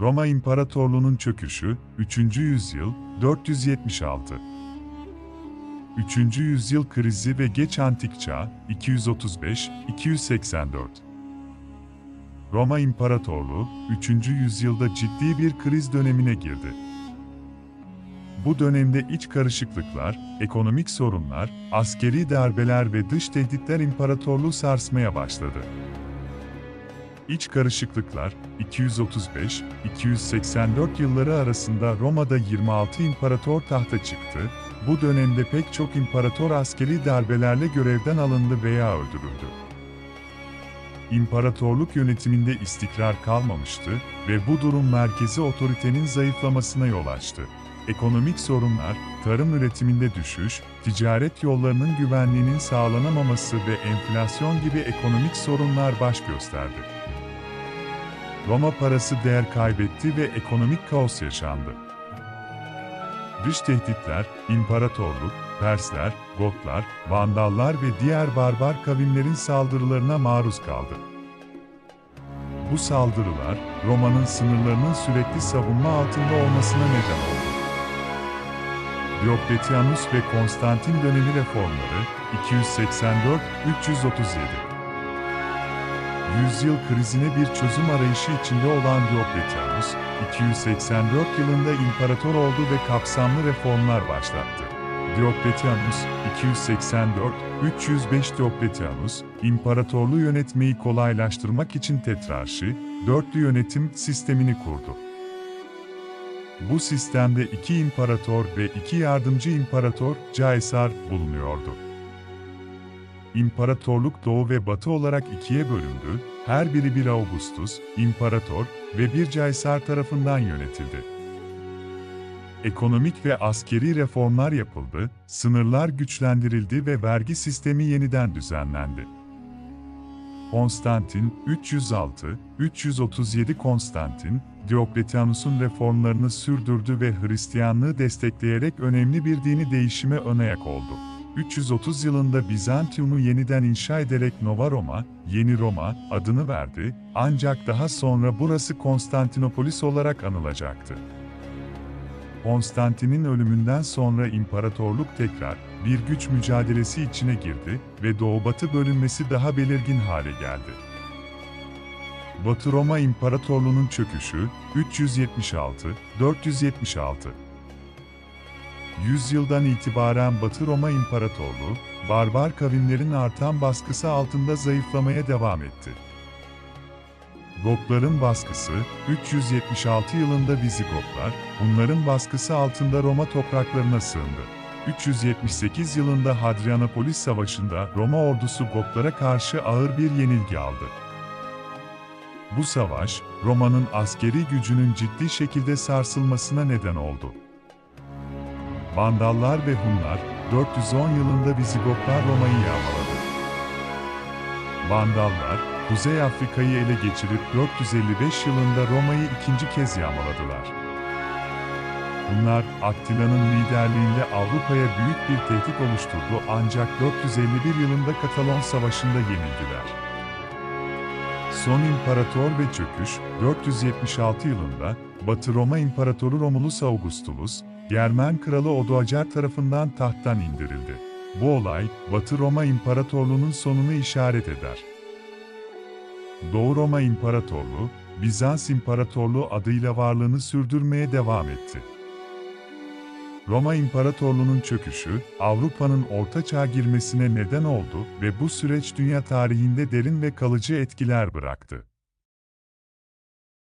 Roma İmparatorluğu'nun çöküşü 3. yüzyıl 476 3. yüzyıl krizi ve geç antik çağ 235-284 Roma İmparatorluğu 3. yüzyılda ciddi bir kriz dönemine girdi. Bu dönemde iç karışıklıklar, ekonomik sorunlar, askeri darbeler ve dış tehditler imparatorluğu sarsmaya başladı. İç karışıklıklar 235-284 yılları arasında Roma'da 26 imparator tahta çıktı. Bu dönemde pek çok imparator askeri darbelerle görevden alındı veya öldürüldü. İmparatorluk yönetiminde istikrar kalmamıştı ve bu durum merkezi otoritenin zayıflamasına yol açtı. Ekonomik sorunlar, tarım üretiminde düşüş, ticaret yollarının güvenliğinin sağlanamaması ve enflasyon gibi ekonomik sorunlar baş gösterdi. Roma parası değer kaybetti ve ekonomik kaos yaşandı. Dış tehditler, imparatorluk, Persler, Gotlar, Vandallar ve diğer barbar kavimlerin saldırılarına maruz kaldı. Bu saldırılar, Roma'nın sınırlarının sürekli savunma altında olmasına neden oldu. Diocletianus ve Konstantin dönemi reformları 284-337 Yüzyıl krizine bir çözüm arayışı içinde olan Diocletianus, 284 yılında imparator oldu ve kapsamlı reformlar başlattı. Diocletianus, 284-305 Diocletianus, imparatorluğu yönetmeyi kolaylaştırmak için tetrarşi, dörtlü yönetim sistemini kurdu. Bu sistemde iki imparator ve iki yardımcı imparator, Caesar, bulunuyordu. İmparatorluk doğu ve batı olarak ikiye bölündü, her biri bir Augustus, imparator ve bir Caesar tarafından yönetildi. Ekonomik ve askeri reformlar yapıldı, sınırlar güçlendirildi ve vergi sistemi yeniden düzenlendi. Konstantin 306-337 Konstantin, Diokletianus'un reformlarını sürdürdü ve Hristiyanlığı destekleyerek önemli bir dini değişime ön ayak oldu. 330 yılında Bizantium'u yeniden inşa ederek Nova Roma, Yeni Roma adını verdi, ancak daha sonra burası Konstantinopolis olarak anılacaktı. Konstantin'in ölümünden sonra imparatorluk tekrar bir güç mücadelesi içine girdi ve Doğu-Batı bölünmesi daha belirgin hale geldi. Batı Roma İmparatorluğu'nun çöküşü 376-476 Yüzyıldan itibaren Batı Roma İmparatorluğu, barbar kavimlerin artan baskısı altında zayıflamaya devam etti. Gotların baskısı, 376 yılında Vizigotlar, bunların baskısı altında Roma topraklarına sığındı. 378 yılında Hadrianopolis Savaşı'nda Roma ordusu Gotlara karşı ağır bir yenilgi aldı. Bu savaş, Roma'nın askeri gücünün ciddi şekilde sarsılmasına neden oldu. Vandallar ve Hunlar, 410 yılında Vizigotlar Roma'yı yağmaladı. Vandallar, Kuzey Afrika'yı ele geçirip 455 yılında Roma'yı ikinci kez yağmaladılar. Bunlar, Attila'nın liderliğinde Avrupa'ya büyük bir tehdit oluşturdu ancak 451 yılında Katalon Savaşı'nda yenildiler. Son imparator ve çöküş, 476 yılında, Batı Roma İmparatoru Romulus Augustulus, Germen Kralı Odoacer tarafından tahttan indirildi. Bu olay, Batı Roma İmparatorluğu'nun sonunu işaret eder. Doğu Roma İmparatorluğu, Bizans İmparatorluğu adıyla varlığını sürdürmeye devam etti. Roma İmparatorluğu'nun çöküşü, Avrupa'nın Orta Çağ'a girmesine neden oldu ve bu süreç dünya tarihinde derin ve kalıcı etkiler bıraktı.